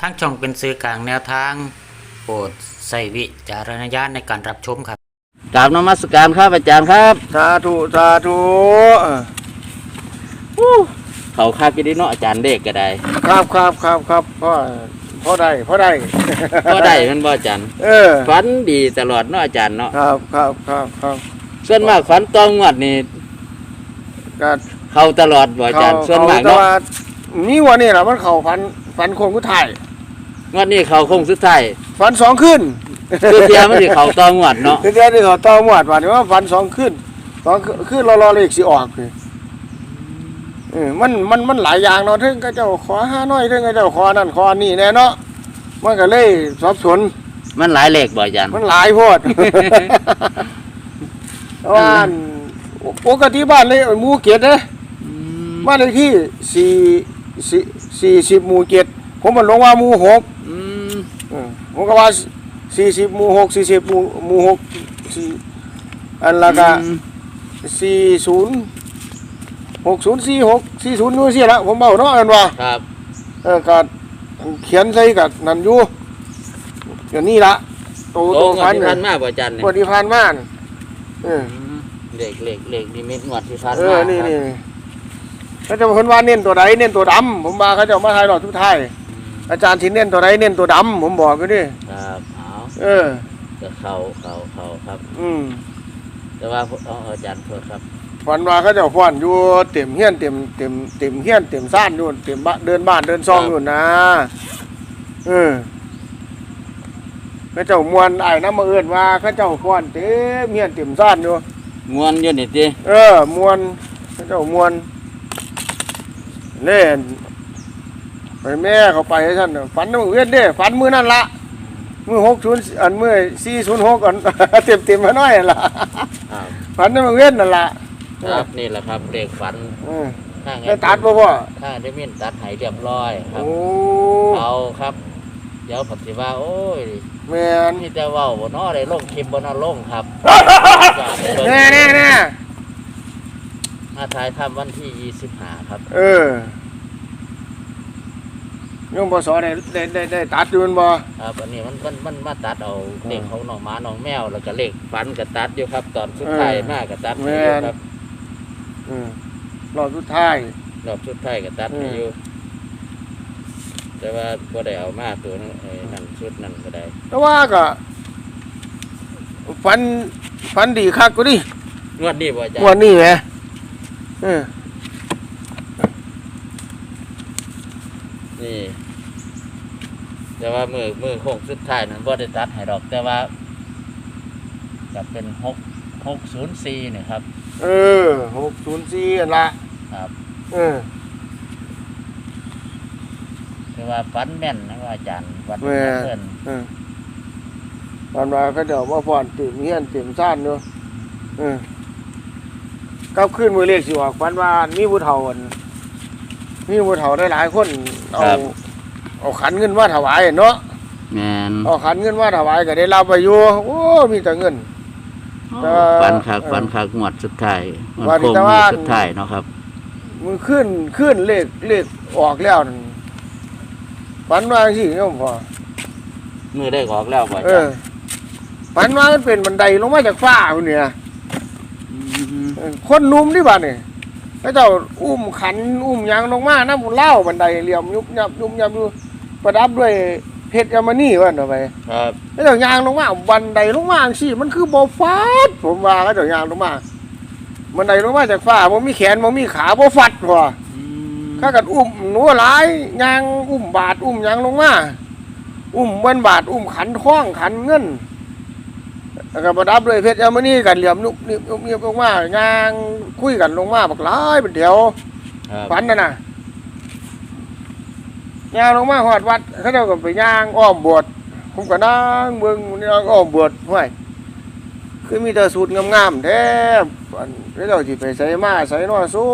ทั้งช่องเป็นสื่อกลางแนวทาง โปรดใส่วิจารณญาณในการรับชมครับกราบนมัสการครับอาจารย์ครับสาธุสาธุเออเขาคากิดิเนาะอาจารย์เด็กก็ได้ ครับครับครับครับพ่อพ่อได้พ่อได้ก็ได้แมันบ่อาจารย์เออฝันดีตลอดเนาะอาจารย์เนาะครับครับครับครับส่วนมากฝันตองงวดนี่ก็เข้าตลอดบ่อาจารย์ส่วนมากแต่เนาะว่ามีวันนี้แหละมันเข่าฟันฟันโคงกุถ่าย งวดนี้เขาคงสุดท้ายฟันสองขึ้นคือเทียมันสิเขาตองงวดเนาะคือเดี๋ยวนี้เขาต่อหมวดวันนี้ว่าฟันสองขึ้นสองขึ้นรอรอเลขสิออกเลยเออมันมันมันหลายอย่างเนาะถึงก็เจ้าขอห้าน้อยถึงก็เจ้าขอนั่นขอนี่แน่เนาะมันก็เลยสอบสวนมันหลายเลขบ่อาจารย์มันหลายโพดบ้านปกติบ้านเลยหมู่เกียรติเด้อืมบ้านเลขที่สี่สี่สี่สิบหมู่เกียรติ ผมมันลงว่าหมู่หกอืมเออผมก็ว่าสี่สิบหมู่หกสี่สิบหมู่หมู่หกสี่อันละก็สี่ศูนย์หกศูนย์สี่หกสี่ศูนย์นู่นสิละผมเบาเนาะอันว่า ครับเออก็เขียนใส่กับนั่นอยู่อย่างนี้ละโตโอ้โตงวพัดนที่เนี่ผ่ายนมาบ่อาจารย์เนี่ยงวดที่ผ่านมาน่ะเอออืมเลขเลขเลขนิมิตงวดที่ผ่านเอมาอนี่ครับนี่เขาจะคนว่าเน้นตัวใดเน้นตัวดำผมมาเขาจะมาทายหลอดทุกทาย อาจารย์ที่เน้นตัวใดเน้นตัวดำผมบอกก็ดิครับเอาเออจะเข้าเข้าเข้าครับ อืมแต่ว่าเอาเอาอาจารย์โทษครับฝันว่าเขาจะฟ้อนอยู่เต็มเฮียนเต็มเต็มเต็มเฮียนเต็มซ่านอยู่เต็มบ้านเดินบ้านเดินซองอยู่นะเออเขาเจ้ามวนไอ้น้ำมาเอินว่าเขาเจ้าฟ้อนเต็มเฮียนเต็มซ่านอยู่มวนอยู่นี่ติเออมวนเขาเจ้ามวนเล่น ไปแม่เขาไปให้ท่านน่ะฝันน้ำเวียนเด้ฝันมือนั่นละมือหกศูนย์อันมือสี่ศูนย์หกอันเต็มเต็มมาหน่อยนั่นละครับฝันน้ำเวียนนั่นละครับนี่แหละครับเลขฝันเออข้างได้ตัดบ่พ่อข้างได้มินตัดให้เรียบร้อยครับโอ้เอาครับ เดี๋ยวผมสิว่าโอ้ยแม่นนี่แต่เว่าบ่เนาะได้ลงคลิปบ่เนาะลงครับแน่แน่แน่มาถ่ายทำวันที่25ครับ เออ โยมพศได้ได้ได้ได้ตัดอยู่แมันบ่ครับอันนี้มันมันมันมาตัดเอาเลขของน้องหมาน้องแมวแล้วก็เลขฝันก็ตัดอยู่ครับ ตอนสุดท้ายมาก็ตัดให้อยู่ครับเออรอบสุดท้าย รอบสุดท้ายก็ตัดให้อยู่แต่ว่าบ่ได้เอามาตัวนั้นไอ้นั่นชุดนั้นก็ได้แต่ว่าก็ฝันฝันดีคักกูดิงวดนี้บ่อาจารงวันย์นี้แหมเออ นี่แต่ว่ามือมือโค้งสุดท้ายนั้นบ่ได้ตัดให้ดอก แต่ว่าจะเป็นหกหกศูนย์สี่นี่ครับ เออหกศูนย์สี่อันละครับ เออคือว่าฟันแม่นนะว่าอาจารย์วัดแม่เพื่อนเออตอนมาเขาเดี๋ยวว่าฟอนเต็มเฮียนเต็มซ่านอยู่เออก้าวขึ้นมือเลขสิออกฝันว่ามีผู้เฒ่าอั่น มีผู้เฒ่าได้หลายคนเอาเอาขันเงินมาถวายเนาะแม่นเอาขันเงินมาถวายก็ได้รับไปอยู่โอ้มีแต่เงิน แต่ว่าฟันคักฟันคักงวดสุดท้ายงวดว่าโค้งแต่งว่าวดสุดท้ายเนาะครับมือขึ้นขึ้นเลขเลขออกแล้วนั่นฝันว่าสิโยมพ่อมือได้ออกแล้วบ่อาเอจารอย์ฝันว่ามันเป็นบันไดลงมาจากฟ้าพุ่นเนี่ยมเออคนหนุ่มที่บ้านนี่ พระเจ้าอุ้มขันอุ้มหยางลงมาน้ำบุญเล่าบันไดเหลี่ยมยุบยับยุบยับอยู่ประดับด้วยเพชรยามานี่ว่าเอาไปครับพระเจ้ายางลงมาบันไดลงมาสิมันคือบ่ฟาดผมว่าพระเจ้ายางลงมาบันไดลงมาจากฟ้าบ่มีแขนบ่มีขาบ่ฟัดพ่ออืมข้ากันอุ้มหนูหลายยางอุ้มบาทอุ้มหยางลงมาอุ้มเบิ้นบาทอุ้มขันท้องขันเงิน แล้วก็ประดับด้วยเพชรยามานี่กันเหลี่ยมนุบนิบนุบนิบลงมายางคุยกันลงมาบักหลายเป็นแถวครับฝันน่ะนะยางลงมาหอดวัดเขาเจ้าก็ไปย่างอ้อมบวชผมก็นั่งเบิ่งนี่อ้อมบวชห้วยคือมีแต่สูตรงามๆแท้อันเขาเจ้าสิไปใส่มาใส่นอสู้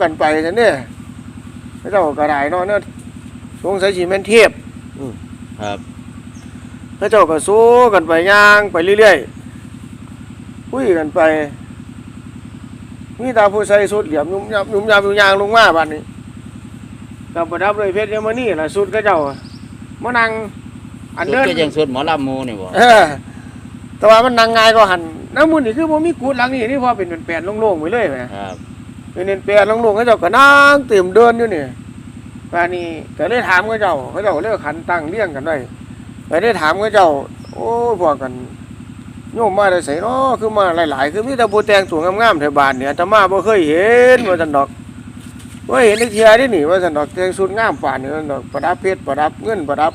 กันไปซั่นเด้เขาเจ้าก็ได้เนาะเนาะสงสัยสิแม่นเทพครับเขาเจ้าก็สู้กันไปย่างไปเรื่อยๆ คุยกันไปมีตาผู้ใส่สุดเหลี่ยมยุ่มยับยุ่มยับยุ่มยางลงมาบัดนี้กับประดับด้วยเพชรยมนี่ล่ะสุดก็เจ้ามานั่งอันสุดเดินก็ยังสุดหมอลำหมูนี่บ่เออแต่ว่ามันนั่งง่ายก็หันน้ำมูลนี่คือบ่มีกูดหลังนี่นี่พอเป็นเป็นแปลนโล่งๆไว้เลยแหมครับเป็นเป็นแปลนโล่งๆเขาเจ้าก็นั่งเต็มเดินอยู่นี่ว่านี่ก็เลยถามเขาเจ้าเขาเจ้าเลยขันตั้งเลี้ยงกันไว้ก็ได้ถามเขาเจ้า โอ้ยพวกกัน โยมมาได้ใส่เนาะคือมาหลาย ๆ คือมีแต่ผู้แต่งตัวงามๆแถวบ้านเนี่ยอาตมาบ่เคยเห็นว่าซั่นดอกว่าเห็นในเทียได้นี่ว่าซั่นดอกแต่งสุดงามป่านนี่ว่าซั่นดอกประดับเพชรประดับเงินประดับ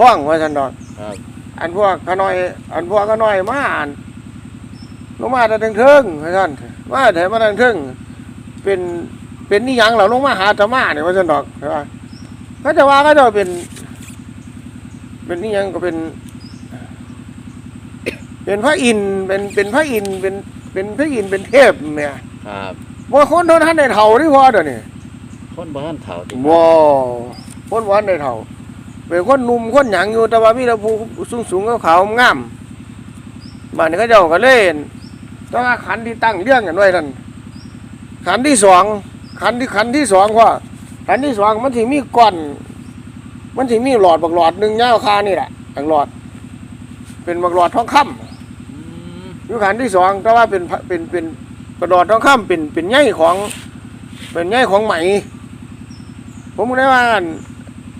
ห้องว่าซั่นดอกครับอันพวกขน้อย อันพวกขน้อยมาอันลงมาแต่ถึงเทิงว่าซั่นมาแต่มาถึงเทิงเป็นเป็นนี่ยังเหราลงมาหาอาตมาเนี่ยว่าซั่นดอกใช่ป่ะเขาจะว่าก็จะเป็น เป็นนี่ยังก็เป็น เป็นพระอินทร์เป็นเป็นพระอินทร์เป็นเป็นพระอินทร์เป็นเทพเนี่ยครับว่าคนโดนท่านได้เท่าที่พอเดี๋ยวนี้คนบ้านเฒ่าติว้าวคนวันได้เท่าเป็นคนหนุ่มคนหยังอยู่แต่ว่ามีแต่ผู้สูงสูงๆขาวๆงามบ้านนี้เขาเจ้าก็เล่นต้องเอาขันที่ตั้งเรื่องกันไว้ท่านขันที่สองขันที่ขันที่สองว่าขันที่สองมันถึงมีก้อน มันถึงมีหลอดบักหลอดหนึ่งยาวคานี่แหละบักหลอด เป็นบักหลอดทองคำอื มอยู่ขันที่สองแต่ว่าเป็นพระเป็นเป็นกระดอดทองคำเป็นเป็นใยของ เป็นใยของไหม ผมก็ได้ว่าอั่น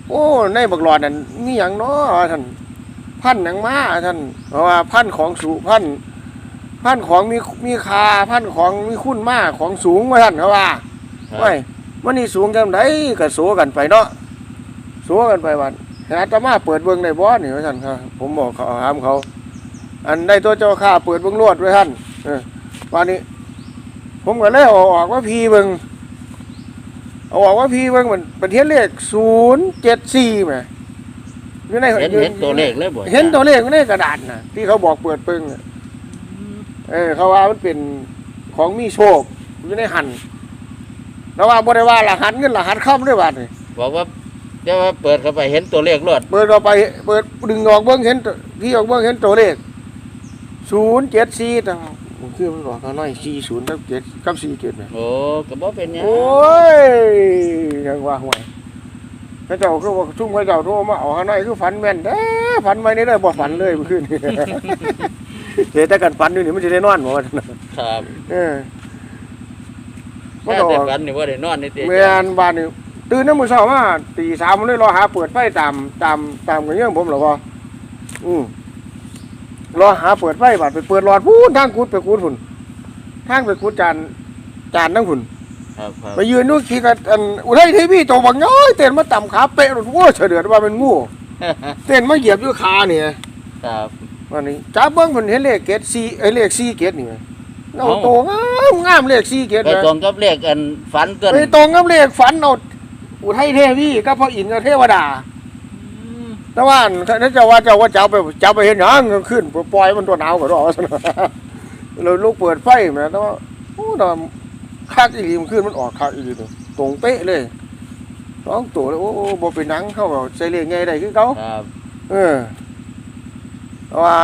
โอ้ในบักหลอดนั่นมีอย่างเนาะท่านพันธุ์หยังมาท่านเพราะว่าพันธุ์ของสูพันธุ์พันธุ์ของมีมีคาพันธุ์ของมีคุณมากของสูงว่าท่านเขาว่าครับไว้มันนี่สูงจังไดก็โสกันไปเนาะโสกันไปวันหาตมาเปิดเบิ่งในบ่นี่ว่าท่านครับผมบอกเขาถามเขา อันได้ตัวเจ้าข้าเปิดเบิ่งรวดไว้ท่านเออวันนี้ ผมก็เลยเอาออกว่าพีเบิ่งเอาออกว่าพีเบิ่งมันเป็นเทียนเลขศูนย์เจ็ดสี่ไหมอยู่ในเห็นเห็นตัวเลขเลยบ่เห็นตัวเลขอยู่ในกระดาษนะที่เขาบอกเปิดเบิ่งอะเออเขาว่ามันเป็นของมีโชคอยู่ในหันแล้วว่าบริวารรหัสเงินรหัสเข้าด้วยบาทนี่บอกว่าแต่ว่าเปิดเข้าไปเห็นตัวเลขรวดเปิดออกไป เปิดดึงออกเบิ้งเห็นตัวพี่ออกเบิ้งเห็นตัวเลข ศูนย์เจ็ดสี่ต่างมันคือมันบอกเขาน้อยสี่ศูนย์กับเจ็ดกับสี่เจ็ดเนี่ยโอ้ก็บ่เป็นหยังโอ้ยยังว่าห่วยพระเจ้าคือว่าชุ่มพระเจ้าโทรมาเอาเขาน้อยคือฝันแม่นเด้ฝันไว้นี่เลยบ่ฝันเลยเมื่อคืนนี้ เดี๋ยวแต่กันฝันอยู่นี่มันจะได้นอนบ่วะครับเออมันแต่ก็แต่ฝันนี่บ่ได้นอนนี่ติแม่นบ้านนี่ตื่นน้ำมือเช้ามาตีสามเลยรอหาเปิดไฟตามตามตามกันเรื่องผมหรอวะอืม รอหาเปิดไฟบาดไปเปิดหลอดพูนทางกุดไปกุดฝุ่นทางไปกุดจานจานนั่งฝุ่นครับครับไปยืนนู่นขี่กันอันอุทัยทีวีตัวบักน้อยเต้นมาต่ำขาเป๊ะหลุดวัวเฉดือดว่าเป็นงูเต้นมาเหยียบอยู่ขาเนี่ยครับวันนี้จับเบิ้งผนเห็นเลขเกตซีเอ้ยเลขซีเกตนี่ไหมเอาเอ้าโตงามงามเลขซีเกตไปนะตรงกับเลขอันฝันเกินไปตรงกับเลขฝันเอาอุทัยเทวีกับพระอินทร์กับเทวดา แต่ว่าถ้าเจ้าว่าเจ้าว่าเจ้าไปเจ้าไปเห็นหยังกลางคืนปล่อยมันตัวหนาวก็รอซะนะเราลูกเปิดไฟแหม่แต่ว่าโอ้ดอมคักอีหลีมันขึ้นมันออกคักอีหลีตัวตรงเป๊ะเลยสองตัวเลยโอ้โอ้บ่เป็นหนังเข้าแบบใส่เลียงไงได้คือเขาครับเออเพราะว่า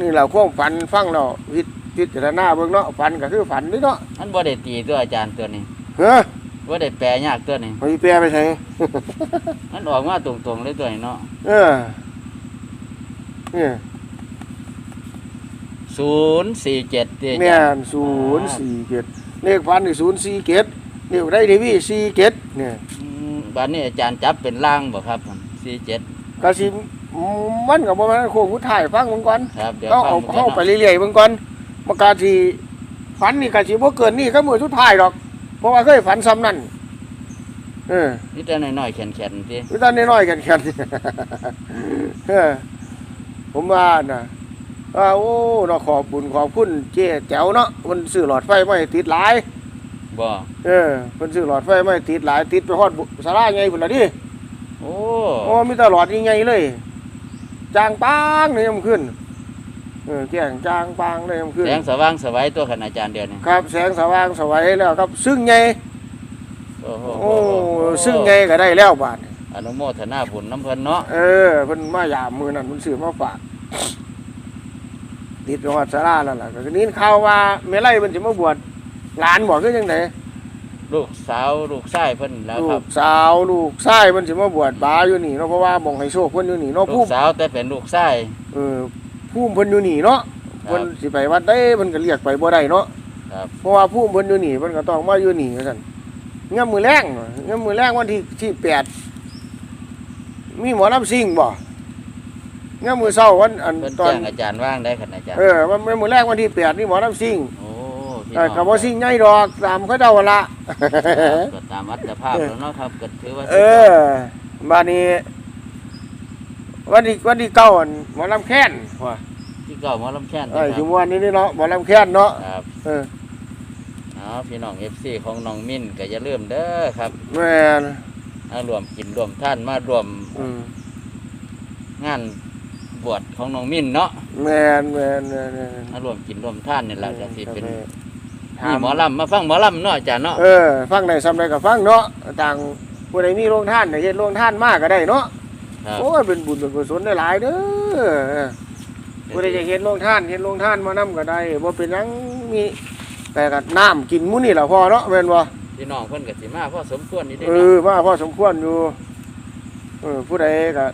นี่เราควงฝันฟังเราพิพิจารณาเบิ่งเนาะฝันก็คือฝันนี่เนาะอันบ่ได้ตีตัวอาจารย์ตัวนี้เฮ้ อบ่ได้แปลยากตัวนี้ไปแปลไปใส่มันออกมาตรงๆเลยตัวนี้เนาะเออเนี่ย047ติอาแม่จารย์นศูนย์สี่เจ็ดเลขพันนี่ศูนย์สี่เจ็ดเลขได้ทีวีสี่เจ็ดเนี่ยอืมบัดนี้อาจารย์จับเป็นล่างบ่ครับ47กะสิมันกับมันโค้งผู้ถ่ายฟังมันก่อนครับเดี๋ยวต้องเอาฟังเข้าไปก่อนเรื่อยๆมันก่อนมากาทีฝันนี่กะสิบ่เกินนี่ก็มือทุกถ่ายหรอก เพราะว่าเคยฝันซ้ำนั่นเออนี่แต่น้อยๆแข็งๆติวิตอนน้อยๆกันกันเออผมว่าน่ะว่าโอ้เราขอบบุญขอบคุณเจ๊แจ๋วเนาะมันซื้อหลอดไฟไม่ติดหลายบ่เออมันซื้อหลอดไฟไม่ติดหลาย ติดไปฮอดบุสาราไงพุ่นละดิโอ้โอ้มีแตหลอดยังไงเลยจางปางเลยยามขึ้นเออแจ้งจางปางเลยยามขึ้นแสงสว่างสวัยตัวขนาดอาจารย์เดียวนี่ครับ แสงสว่างสวัยแล้วครับ ซึ่งไงโอ้โหโอ้ซึ่งไงก็ได้แล้วบาทอนุโมทนาบุญน้ำเพิ่นเนาะเออเพิ่นมายามมือนั่นมันซื้อมาฝากติดไปฮอดสาราแล้วล่ะก็นี้ข่าวว่าแม่ไล่มันสิมาบวชหลานบอกคือจังไดลูกสาวลูกชายเพิ่นแล้วลูครับกสาวลูกชายเพิ่นสิมาบวชบาอยู่นี่เนาะเพราะว่าบ่งให้โชคเพิ่นอยู่นี่เนาะลูผู้กสาวแต่เป็นลูกชายเออ ผู้เพิ่นอยู่นี่เนาะครับ เพิ่นสิไปวัดได้เพิ่นก็เรียกไปบ่ได้เนาะครับเพราะว่าผู้เพิ่นอยู่นี่เพิ่นก็ต้องมาอยู่นี่ว่าซั่นงามมือแรงงามมือแรงวันที่ที่แปดมีหมอลำซิ่งบ่งามมือเช้าวันอันเพิ่นตอนแจ้งอาจารย์ว่างได้ขนาดอาจารย์เออวันมือแรกวันที่แปดนี่หมอลำซิ่งโอ้พี่เอน้อองก็บ่ซิ่งใหญ่ดอกตามเขาเจ้าหั่นละก็ตามอัตภาพแล้วเนาะครับก็ถือว่าเออมานี้ วันที่วันที่เก้าอันหมอลำแค้นว่าที่เก่าหมอลำแค้นเออนะคชิรับมวันนี้นี่เนาะหมอลำแค้นเนาะครับเออเอาพี่น้อง FC ของน้องมิ้นก็อย่าลืมเด้อครับแม่นมารวมกินรวมท่านมารวมอืมงานบวชของน้องมิ้นเนาะแม่นแม่นแม่นแม่นมารวมกินรวมท่านนี่แหละก็สิเป็นถามีหมอลำมาฟังหมอลำเนาะอาจารย์เนาะเออ ฟังได้ซ้ำได้ก็ฟังเนาะต่างผู้ใดมีโรงท่านได้เฮ็ดโรงท่านมากก็ได้เนาะ ครับ โอ้ยเป็นบุญเป็นกุศลได้หลายเด้อผู้ใดจะเฮ็ดโรงท่านเฮ็ดโรงท่านมานํก็ได้บ่เป็นหยังมีแต่ก็น้ำกินมื้อนี่ล่ะพอเนาะแม่นบ่พี่น้องเพิ่นก็สิมาพอสมควรนี่เด้เอเนาะอว่าพอสมควรอยู่เออผู้ใดก็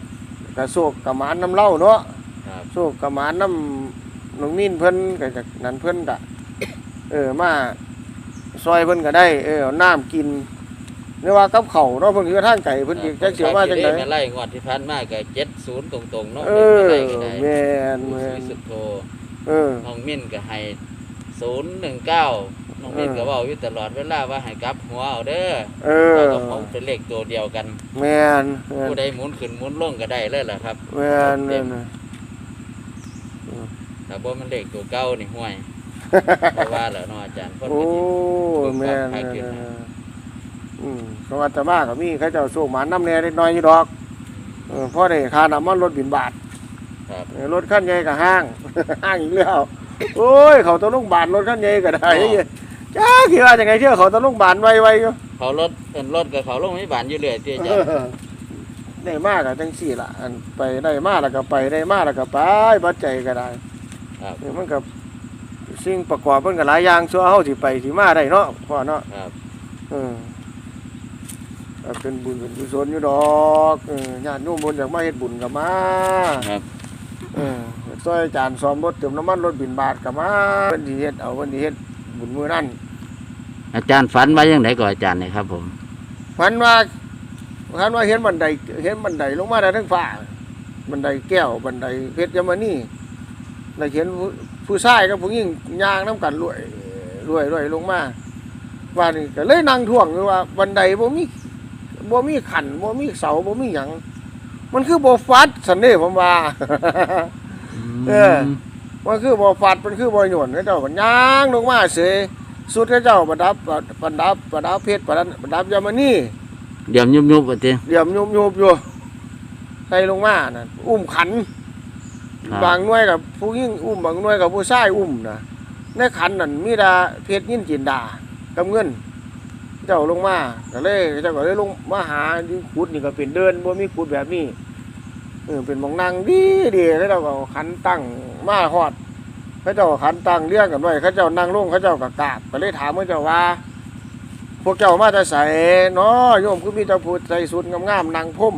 ก็โศกกะหมานน้ำเหล้าเนาะ ครับโศกกะหมานน้ำน้องมินเพิ่นก็จากนั้นเพิ่นก็เออมาซอยเพิ่นก็ได้ เออเอาน้ำกิน เรียกว่ากับเขาวเนาะเพิ่นคือทางไก่เพิ่นสิจักเสียว่าจังไดแม่ไล่งวดที่ผ่านมาก็70ตรงๆเนาะเออแม่ไล่ก็ได้แม่นผู้แม่นสุดโทเออน้องมิ้นก็ให้019น้องมิ้นก็เว้าอยู่ตลอดเวลาว่าให้กลับหัวเอาเด้อเออเราก็ผมเป็นเลขตัวเดียวกันแม่นแม่นผู้ใดหมุนขึ้นหมุนลงก็ได้เลยล่ะครับแม่นแม่นแต่บ่มันเลขตัวเก่านี่ห่วยเพราะว่าแล้วเนาะอาจารย์เพิ่นโอ้ก็สิแม่นใครแม่น ขึ้นแม่นะนอืมเพราะว่าแต่มาก็มีเขาเจ้าโศกหมานน้ำแน่เล็กน้อยอยู่ดอกเออพอได้ค่าน้ำมันรถบินบาทครับ เออรถขั้นใหญ่กับห้าง ห้างอีกแล้ว โอ้ย เขาต้องลงพยาบาลรถขั้นใหญ่ก็ได้จ้าคิดว่าจังไงเชื่อเขาต้องลงพยาบาลไวไวๆอยู่ เขารถเอิ้นรถกับเขาลงมีบานอยู่เรื่อยติอาเอจารย์อได้มากกับจังสี่ล่ะอันไปได้มากแล้วก็ไปได้มากแล้วก็ไปบัดใจก็ได้ครับ เออมันกับสิ่งประกอบมันก็หลายอย่างชั่วเฮาสิไปสิมาได้เนาะพ่อเนาะครับ เออก็ เป็นบุญเป็นกุศลอยู่ดอกเออญาติโยมบนอยากมาเฮ็ดบุญก็มาครับ เออซอยอาจารย์ซ้อมรถเติมน้ำมันรถบินบาทกับมาเพิ่นสิเฮ็ดเอาเพิ่นสิเฮ็ดบุญมื้อนั้นอาจารย์ฝันว่าจังไดก่อนอาจารย์นี่ครับ ผมพันว่าพันว่าเห็นบันไดเห็นบันไดลงมาได้ทั้งฟ้าบันไดแก้วบันไดเพชรยมณีได้เห็นผู้ผู้ชายกับผู้หญิงย่างน้ำกันรวยรวยรวยลงมาว่านี่ก็เลยนั่งท่วงอยู่ว่าบันไดบ่มี บ่มีขันบ่มีเสาบ่มีหยังมันคือบ่ฟัดสันเด้ผมว่า เออ มันคือบ่ฟัดมันคือบ่หย่อนเขาเจ้าก็ย่างลงมาเสยสุดเขาเจ้าประดับประดับประดับเพชรประดับประดับยมณีเดี๋ยวยุบๆว่าติเดี่ยมยุบยุบอยู่ใส่ลงมานั่นอุ้มขันครับบางหน่วยกับผู้ยิ่งอุ้มบางหน่วยกับผู้ชายอุ้มนะในขันนั่นมีดาเพชรยินจินดากับเงิน เจ้าลงมาก็เลยเจ้าก็เลยลงมาหาที่ขุดนี่ก็เป็นเดินบ่มีขุดแบบนี้เออเป็นหมองนางดีดีแล้วเราก็เอาขันตั้งมาฮอดเขาเจ้าก็ขันตั้งเรียงกันไว้เขาเจ้านั่งลงเขาเจ้าก็กราบก็เลยถามเขาเจ้าว่า พวกเจ้ามาจะใส่เนาะโยมคือมีแต่พูดใส่สุดงามๆนางพุ่ม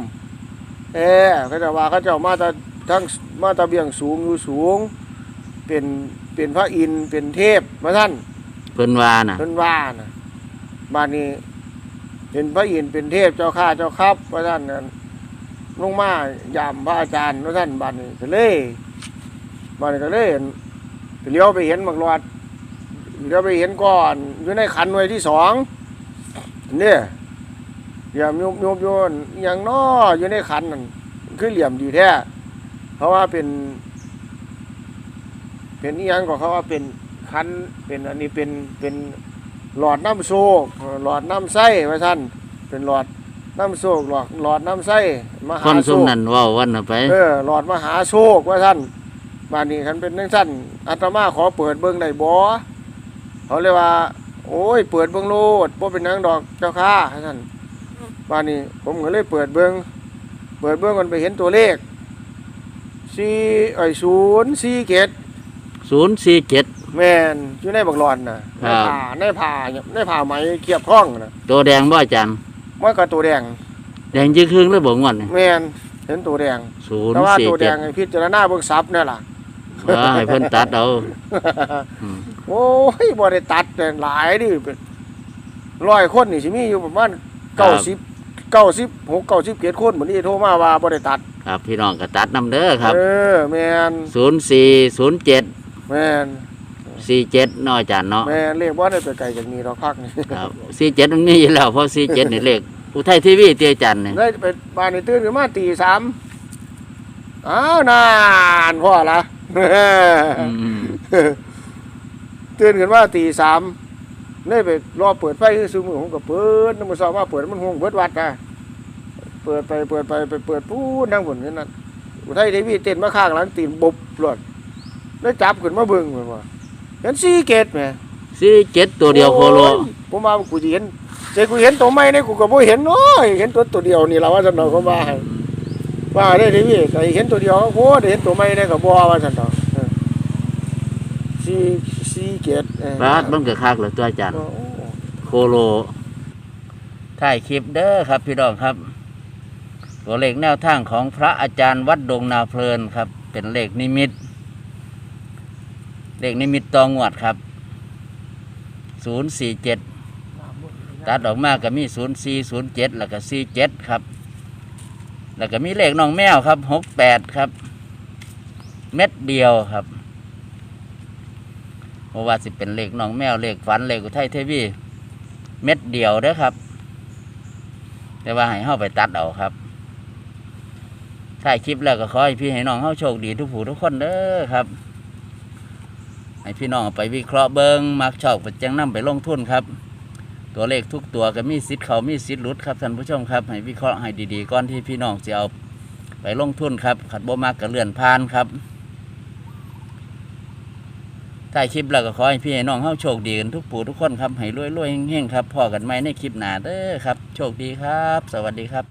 เออเขาเจ้าว่าเขาเจ้ามาแต่ทั้งมาแตะเบียงสูงอยู่สูง เป็นเป็นพระอินทร์เป็นเทพมาท่านเพิ่นว่าน่ะเพิ่นว่านะ บ้านนี้ เป็นพระอินทร์เป็นเทพเจ้าข้าเจ้าครับว่าท่านนั้นลงมายามพระอาจารย์ว่าท่านบ้านนี้ก็เลยบ้านนี้ก็เลยเลี้ยวไปเห็นบักหลอดเลี้ยวไปเห็นก่อน อยู่ในขันหน่วยที่สองเนี่ยเหลี่ยมยุบยุบโยนอย่างน้ออยู่ในขันนั่นคือเหลี่ยมดีแท้เพราะว่าเป็น เป็นอีหยังก็เขาว่าเป็นคันเป็นอันนี้เป็นเป็น หลอดน้ำโซกหลอดน้ำไส้ไว้ท่านเป็นหลอดน้ำโซกหลอดหลอดน้ำไส้มคนหาโซซุมกนั้นเว้าวันน่ะไป เออหลอดมหาโชคว่าท่านบ้านนี้คันเป็นนังสั้นอาตมาขอเปิดเบิ้งได้บ่เขาเรียกว่า โอ้ย เปิดเบิ้งโลดบ่เป็นหนังดอกเจ้าค่าท่านบ้านนี้ผมก็เลยเปิดเบิ้งเปิดเบิ้งมันไปเห็นตัวเลขสี่ไอ้ศูนย์สี่เกต ศูนย์สี่เจ็ด แม่นอยู่ในบักหลอนน่ะคในรับผ้าในผ้าในผ้าไหมเกียบท้องน่ะตัวแดงบ่อาจารย์ มันก็ตัวแดง แดงยี่ครึ่งแล้วบ่งวดนี่แม่นเห็นตัวแดง ศูนย์แต่ว่าสี่ตัวแดเจ็ดงให้พิจารณาเบิ่งซับนี่ล่ะ ว่าให้เพิ่นตัดเอา อืม โอ้ยบ่ได้ตัดแต่หลายดิเป็นร้อยคนนี่สิมีอยู่ประมาณเก้าสิบเก้าสิบหกเก้าสิบเจ็ดคนเหมือนที่โทรมาว่าบ่ได้ตัด ครับพี่น้องก็ตัดนํเด้อครับเออแม่นศูนย์สี่ศูนย์เจ็ด แม่นสี่เจ็ดน้อยอาจารย์เนาะแม่นเรียกว่าได้ไปไกลจากนี้ดอกพักนี่ครับสี่เจ็ดมันมีอยู่แล้วเพราะสี่เจ็ดนี่เลขอุทัยทีวีเตียจันทร์นี่ได้ไปบ้านนี่ตื่นขึ้นมาตีสามอ้าวนานพ่อละอืมตื่นขึ้นมาตีสามได้ไปรอเปิดไฟคือซูมือผมก็เปิดน้ำมันซอมาเปิดมันห่วงเบิดวัดนะเปิดไปเปิดไปไปเปิดปู้นั่งบนนี้นั่นอุทัยเทวีเต้นมาข้างหลังตีนบบหลด ได้จับขึ้นมาเบิ่งเหมือนว่าเห็นซีเกตไหมสี่เจ็ดตัวเดียวโคโล อ้ยผมมากูจะเห็นเจกูเห็นตัวไม่เนี่ยกูก็บ่เห็นโอ้ยเห็นตัวตัวเดียวนี่ละว่าสันดอกเขาว่าให้ว่าได้ทีวีก็เห็นตัวเดียวโอ้ได้เห็นตัวไม่เนี่ยก็บ่ว่าสันดอกเออซีซีเกตเออปาดมันก็คักเลยตัวอาจารย์ โอ้ โคโลถ่ายคลิปเด้อครับพี่น้องครับ ตัวเลขแนวทางของพระอาจารย์วัดดงนาเพลินครับ เป็นเลขนิมิต เลขนิมิตตองวดครับศูนย์สี่เจ็ดตัดออกมาก็มีศูนย์สี่ศูนย์เจ็ดแล้วก็สี่เจ็ดครับ แล้วก็มีเลขน้องแมวครับหกแปดครับ เม็ดเดียวครับเพราะว่าสิเป็นเลขน้องแมวเลขฝันเลขอุทัยเทวีเม็ดเดียวเด้อครับ แต่ว่าให้เข้าไปตัดเอาครับถ่ายคลิปแล้วก็ขอให้พี่ให้น้องเข้าโชคดีทุกผู้ทุกคนเด้อครับ ให้พี่น้องไปวิเคราะห์เบิงมักชอบไปจังนํไปลงทุนครับ ตัวเลขทุกตัวก็มีสิทธิ์เขามีสิทธิ์หลุดครับท่านผู้ชมครับ ให้วิเคราะห์ให้ดีๆก่อนที่พี่น้องจะเอาไปลงทุนครับขัดบ่มากกับเลื่อนผ่านครับถ่ายคลิปแล้วก็ขอให้พี่น้องเข้าโชคดีกันทุกผู้ทุกคนครับให้รวยๆเฮงๆครับพอกันไหมในคลิปหน้าเด้อครับ โชคดีครับ สวัสดีครับ